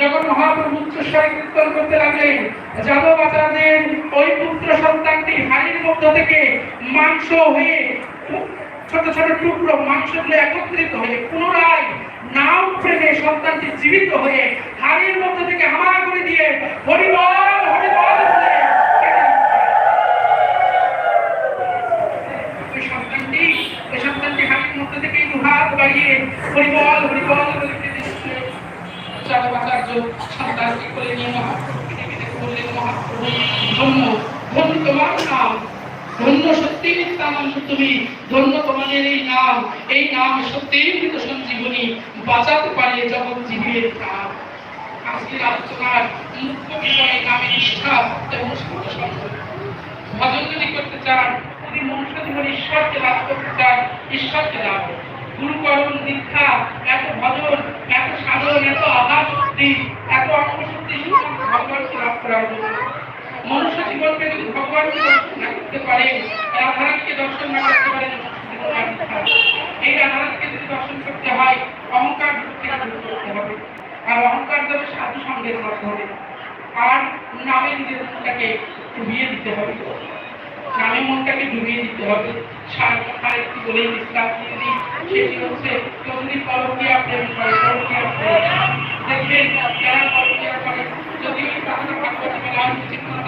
যখন মহাপ্রভু উচ্চস্বরে কীর্তন করতে লাগলেন যাদব আচার্যের ওই পুত্র সন্তানটি হাড়ির মধ্য থেকে মাংস হয়ে ছোট ছোট টুকরো মাংসগুলো একত্রিত হয়ে পুনরায় নাম প্রেমে সন্তানটি জীবিত হয়ে হাড়ির মধ্যে থেকে হামা করে দিয়ে হরিবল হরিবল সন্তানটি সন্তানটি হাড়ির মধ্যে থেকে দুহাত বাড়িয়ে হরিবল হরিবল চারবাচার্য সন্তানকে কোলে নিয়ে মহাপ্রভুকে বললেন মহাপ্রভু ধন্য ধন্য তোমার নাম ধন্য সত্যি নিত্যানন্দ তুমি ধন্য তোমাদের এই নাম এই নাম সত্যি মৃত সঞ্জীবনী বাঁচাতে পারে জগৎ জীবের প্রাণ আজকের আলোচনার মুখ্য বিষয় নামের নিষ্ঠা এবং ভজন যদি করতে চান যদি মনুষ্য জীবন ঈশ্বরকে লাভ করতে চান ঈশ্বরকে লাভ গুরুকরণ দীক্ষা এত ভজন এত সাধন এত আধার শক্তি এত অঙ্গশক্তি ভগবানকে লাভ করার জন্য মনুষ্য জীবনকে যদি ভগবানকে দর্শন না করতে পারেন রাধারানীকে দর্শন না করতে পারেন এই রাধারানীকে যদি দর্শন করতে হয় অহংকার থেকে দূর করতে হবে আর অহংকার যাবে সাধু সঙ্গের মাধ্যমে আর নামে নিজের ডুবিয়ে দিতে হবে। নামে মনটাকে ডুবিয়ে দিতে হবে। একটু বলে ইসলাম সেটি হচ্ছে যদি প্রেম করে দেখবেন যারা করে যদি ওই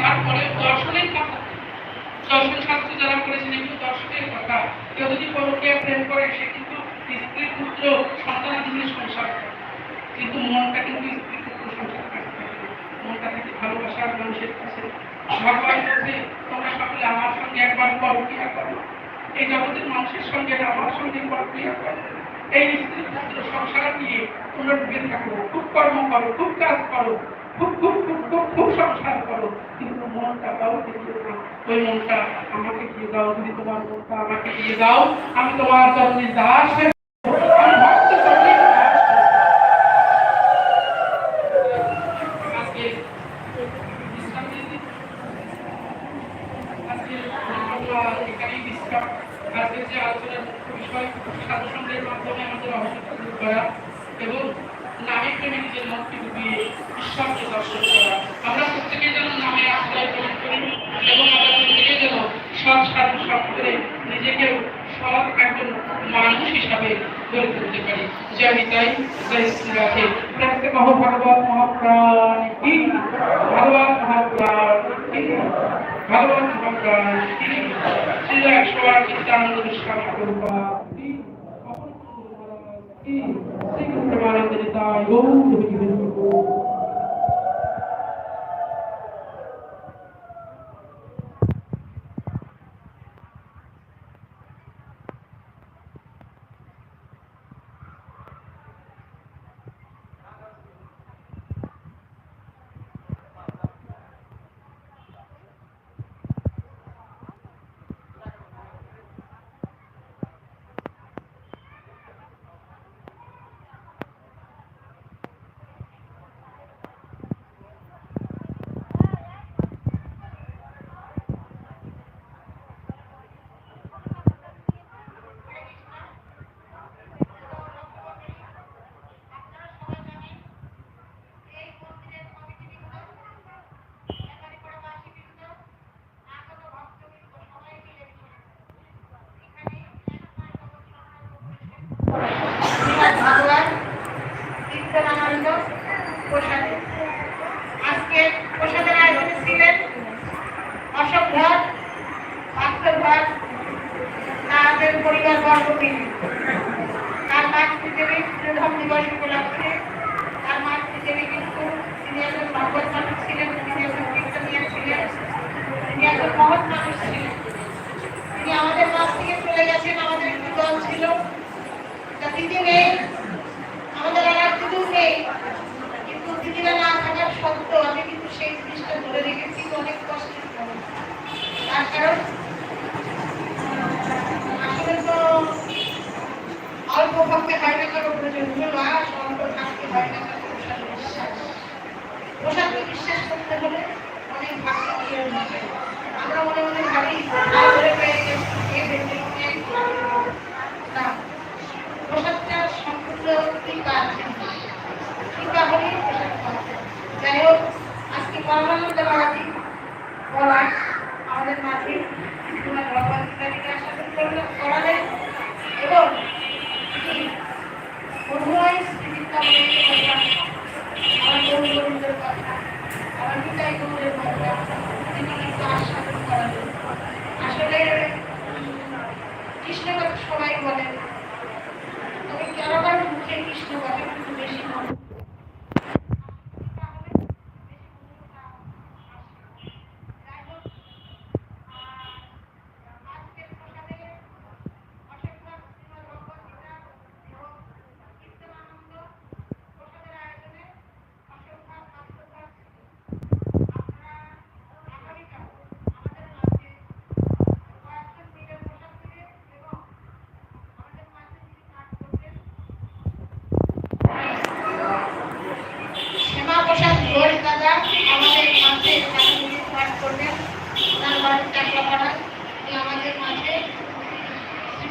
তারপরে দর্শনের কথা। দর্শন শাস্ত্র যারা করেছেন, এগুলো দর্শনের কথা। কেউ যদি প্রেম করে সে কিন্তু স্ত্রী, পুত্র সংসার কিন্তু মনটা কিন্তু স্ত্রী, পুত্র সংসার মনটা ভালোবাসার মানুষের কাছে কর্ম করো, খুব কাজ করো, খুব খুব সংসার করো। কিন্তু মনটা মনটা আমাকে দিয়ে দাও তোমার মনটা আমাকে দাও। আমি তোমার চরণে দাস হয়ে আমি ভক্ত চরণে দাস হয়ে আজকে বিশ্রাম দিয়ে দিই। আজকে আমরা এখানেই বিশ্রাম আজকে যে আলোচনার মুখ্য বিষয় সাধু সঙ্গের মাধ্যমে আমাদের অবস্থা দূর করা এবং নামে প্রেমে নিজের মনকে ডুবিয়ে ঈশ্বরকে দর্শন করা। আমরা প্রত্যেকে যেন নামে আশ্রয় গ্রহণ করি এবং আমরা প্রত্যেকে যেন সৎ সাধু সৎ করে নিজেকেও সৎ একজন মানুষ হিসাবে গড়ে তুলতে পারি। জয় নিতাই, জয় শ্রী রাধে প্রত্যেক মহাভাগবত মহাপ্রাণ ভগবান মহাপ্রাণ ভগবান, মহাপ্রাণ শ্রী একশো আট নিত্যানন্দ বিশ্বাস E, segundo trabalho ainda está em gol,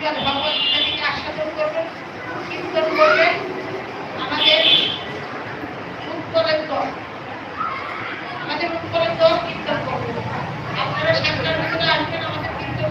পূজা ভগবত কীর্তন করবেন। আমাদের উৎকলের দল। আমাদের উৎকলের দল কীর্তন করবে আপনারা সাতটার ভিতরে আসবেন, আমাদের কীর্তন